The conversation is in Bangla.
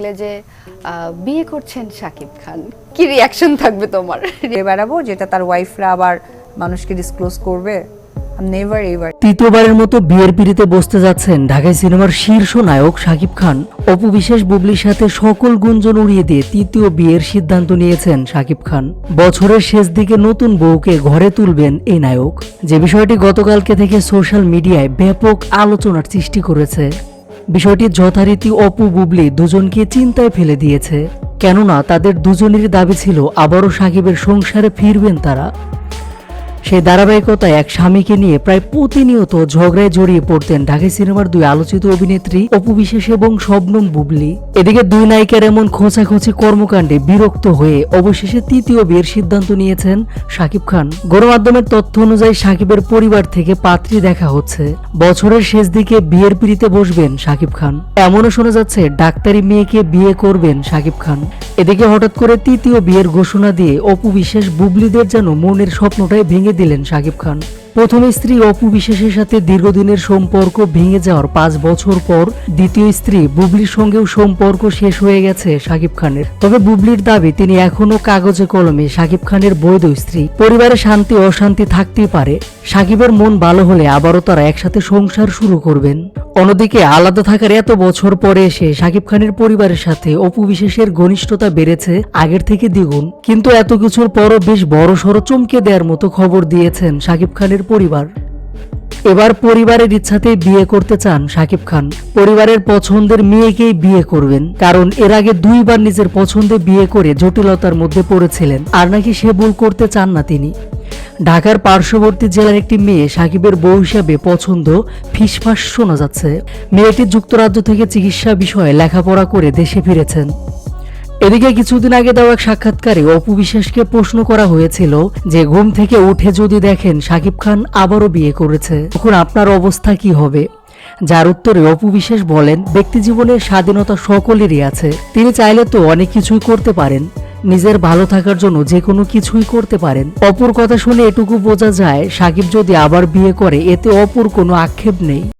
দেখলে যে বিয়ে করছেন শাকিব খান কি রিয়াকশন থাকবে তোমার? বেড়াবো যেটা তার ওয়াইফরা আবার মানুষকে ডিসক্লোজ করবে। তৃতীয়বারের মতো বিয়ের পিড়িতে বসতে যাচ্ছেন ঢাকাই সিনেমার শীর্ষ নায়ক শাকিব খান। অপু বিশেষ বুবলির সাথে সকল গুঞ্জন উড়িয়ে দিয়ে তৃতীয় বিয়ের সিদ্ধান্ত নিয়েছেন শাকিব খান। বছরের শেষ দিকে নতুন বউকে ঘরে তুলবেন এই নায়ক। যে বিষয়টি গতকালকে থেকে সোশ্যাল মিডিয়ায় ব্যাপক আলোচনার সৃষ্টি করেছে। বিষয়টি যথারীতি অপু বুবলি দুজনকে চিন্তায় ফেলে দিয়েছে। কেননা তাদের দুজনের দাবি ছিল, আবারও সাকিবের সংসারে ফিরবেন তারা। সেই ধারাবাহিকতায় এক স্বামীকে নিয়ে প্রায় প্রতিনিয়ত ঝগড়ায় জড়িয়ে পড়তেন ঢাকাই সিনেমার দুই আলোচিত অভিনেত্রী অপু বিশেষ এবং শবনম বুবলি। এদিকে দুই নায়িকার এমন খোঁচাখোঁচি কর্মকাণ্ডে বিরক্ত হয়ে অবশেষে তৃতীয় বিয়ের সিদ্ধান্ত নিয়েছেন শাকিব খান। গণমাধ্যমের তথ্য অনুযায়ী শাকিবের পরিবার থেকে পাত্রী দেখা হচ্ছে। বছরের শেষ দিকে বিয়ের পিড়িতে বসবেন শাকিব খান। এমনও শোনা যাচ্ছে, ডাক্তারি মেয়েকে বিয়ে করবেন শাকিব খান। এদিকে হঠাৎ করে তৃতীয় বিয়ের ঘোষণা দিয়ে অপু বিশেষ বুবলিদের যেন মনের স্বপ্নটাই ভেঙে দিলেন শাকিব খান। প্রথম স্ত্রী অপু বিশেষের সাথে দীর্ঘদিনের সম্পর্ক ভেঙে যাওয়ার পাঁচ বছর পর দ্বিতীয় স্ত্রী বুবলির সঙ্গেও সম্পর্ক শেষ হয়ে গেছে শাকিব খানের। তবে বুবলির দাবি, তিনি এখনও কাগজে কলমে শাকিব খানের বৈধ স্ত্রী। পরিবারে শান্তি অশান্তি থাকতেই পারে। সাকিবের মন ভালো হলে আবারও তারা একসাথে সংসার শুরু করবেন। অন্যদিকে আলাদা থাকার এত বছর পরে এসে শাকিব খানের পরিবারের সাথে অপু বিশেষের ঘনিষ্ঠতা বেড়েছে আগের থেকে দ্বিগুণ। কিন্তু এত কিছুর পরও বেশ বড় সড়ো চমকে দেওয়ার মতো খবর দিয়েছেন শাকিব খানের পরিবার। এবার পরিবারের ইচ্ছাতেই বিয়ে করতে চান শাকিব খান। পরিবারের পছন্দের মেয়েকেই বিয়ে করবেন, কারণ এর আগে দুইবার নিজের পছন্দে বিয়ে করে জটিলতার মধ্যে পড়েছিলেন, আর নাকি সে ভুল করতে চান না তিনি। ঢাকার পার্শ্ববর্তী জেলার একটি মেয়ে সাকিবের বউ হিসাবে পছন্দ ফিসফাস শোনা যাচ্ছে। মেয়েটি যুক্তরাজ্য থেকে চিকিৎসা বিষয়ে লেখাপড়া করে দেশে ফিরেছেন। এদিকে কিছুদিন আগে দেওয়া এক সাক্ষাৎকারে অপু বিশ্বাসকে প্রশ্ন করা হয়েছিল যে, ঘুম থেকে উঠে যদি দেখেন সাকিব খান আবারও বিয়ে করেছে, তখন আপনার অবস্থা কি হবে? যার উত্তরে অপু বিশ্বাস বলেন, ব্যক্তি জীবনে স্বাধীনতা সকলেরই আছে। তিনি চাইলে তো অনেক কিছুই করতে পারেন। নিজের ভালো থাকার জন্য যে কোনো কিছুই করতে পারেন। অপুর কথা শুনে এটুকু বোঝা যায়, সাকিব যদি আবার বিয়ে করে, এতে অপুর কোনো আক্ষেপ নেই।